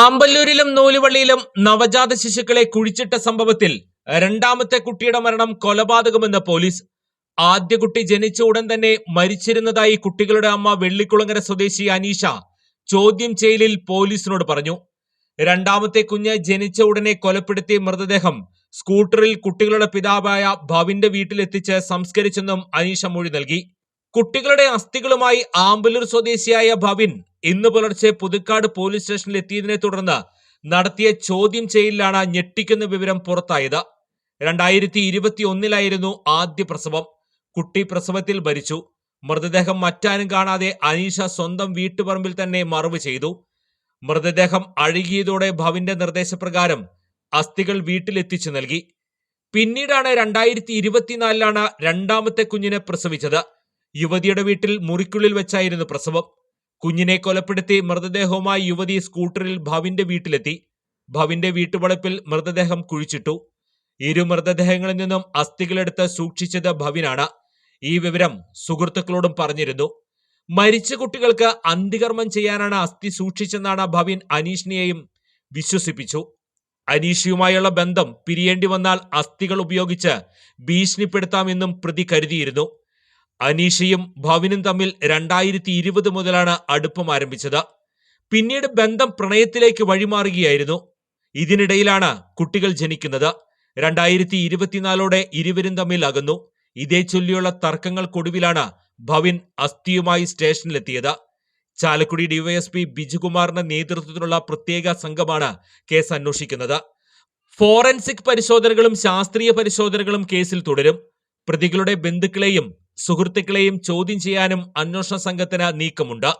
ആമ്പല്ലൂരിലും നൂലുവള്ളിയിലും നവജാത ശിശുക്കളെ കുഴിച്ചിട്ട സംഭവത്തിൽ രണ്ടാമത്തെ കുട്ടിയുടെ മരണം കൊലപാതകമെന്ന് പോലീസ്. ആദ്യ കുട്ടി ജനിച്ച ഉടൻ തന്നെ മരിച്ചിരുന്നതായി കുട്ടികളുടെ അമ്മ വെള്ളിക്കുളങ്ങര സ്വദേശി അനീഷ ചോദ്യം ചെയ്യലിൽ പോലീസിനോട് പറഞ്ഞു. രണ്ടാമത്തെ കുഞ്ഞ് ജനിച്ച ഉടനെ കൊലപ്പെടുത്തിയ മൃതദേഹം സ്കൂട്ടറിൽ കുട്ടികളുടെ പിതാവായ ഭവിന്റെ വീട്ടിലെത്തിച്ച് സംസ്കരിച്ചെന്നും അനീഷ മൊഴി നൽകി. കുട്ടികളുടെ അസ്ഥികളുമായി ആമ്പലൂർ സ്വദേശിയായ ഭവിൻ ഇന്ന് പുലർച്ചെ പുതുക്കാട് പോലീസ് സ്റ്റേഷനിൽ എത്തിയതിനെ തുടർന്ന് നടത്തിയ ചോദ്യം ചെയ്യലിലാണ് ഞെട്ടിക്കുന്ന വിവരം പുറത്തായത്. രണ്ടായിരത്തി ഇരുപത്തി ഒന്നിലായിരുന്നു ആദ്യ പ്രസവം. കുട്ടി പ്രസവത്തിൽ ഭരിച്ചു മൃതദേഹം മറ്റാരും കാണാതെ അനീഷ സ്വന്തം വീട്ടുപറമ്പിൽ തന്നെ മറവ് ചെയ്തു. മൃതദേഹം അഴുകിയതോടെ ഭവിന്റെ നിർദ്ദേശപ്രകാരം അസ്ഥികൾ വീട്ടിലെത്തിച്ചു നൽകി. പിന്നീടാണ് രണ്ടായിരത്തി ഇരുപത്തിനാലിലാണ് രണ്ടാമത്തെ കുഞ്ഞിനെ പ്രസവിച്ചത്. യുവതിയുടെ വീട്ടിൽ മുറിക്കുള്ളിൽ വെച്ചായിരുന്നു പ്രസവം. കുഞ്ഞിനെ കൊലപ്പെടുത്തി മൃതദേഹവുമായി യുവതി സ്കൂട്ടറിൽ ഭവിന്റെ വീട്ടിലെത്തി. ഭവിന്റെ വീട്ടുവളപ്പിൽ മൃതദേഹം കുഴിച്ചിട്ടു. ഇരു മൃതദേഹങ്ങളിൽ നിന്നും അസ്ഥികളെടുത്ത് സൂക്ഷിച്ചത് ഭവിനാണ്. ഈ വിവരം സുഹൃത്തുക്കളോടും പറഞ്ഞിരുന്നു. മരിച്ച കുട്ടികൾക്ക് അന്തികർമ്മം ചെയ്യാനാണ് അസ്ഥി സൂക്ഷിച്ചെന്നാണ് ഭവിൻ അനീഷിനെയും വിശ്വസിപ്പിച്ചു. അനീഷയുമായുള്ള ബന്ധം പിരിയേണ്ടി വന്നാൽ അസ്ഥികൾ ഉപയോഗിച്ച് ഭീഷണിപ്പെടുത്താമെന്നും പ്രതി കരുതിയിരുന്നു. അനീഷയും ഭവിനും തമ്മിൽ രണ്ടായിരത്തി ഇരുപത് മുതലാണ് അടുപ്പം ആരംഭിച്ചത്. പിന്നീട് ബന്ധം പ്രണയത്തിലേക്ക് വഴിമാറുകയായിരുന്നു. ഇതിനിടയിലാണ് കുട്ടികൾ ജനിക്കുന്നത്. രണ്ടായിരത്തി ഇരുപത്തിനാലോടെ ഇരുവരും തമ്മിൽ അകന്നു. ഇതേ ചൊല്ലിയുള്ള തർക്കങ്ങൾക്കൊടുവിലാണ് ഭവിൻ അസ്ഥിയുമായി സ്റ്റേഷനിലെത്തിയത്. ചാലക്കുടി ഡിവൈഎസ്പി ബിജുകുമാറിന്റെ നേതൃത്വത്തിലുള്ള പ്രത്യേക സംഘമാണ് കേസ് അന്വേഷിക്കുന്നത്. ഫോറൻസിക് പരിശോധനകളും ശാസ്ത്രീയ പരിശോധനകളും കേസിൽ തുടരും. പ്രതികളുടെ ബന്ധുക്കളെയും സുഹൃത്തുക്കളെയും ചോദ്യം ചെയ്യാനും അന്വേഷണ സംഘത്തിന് നീക്കമുണ്ട്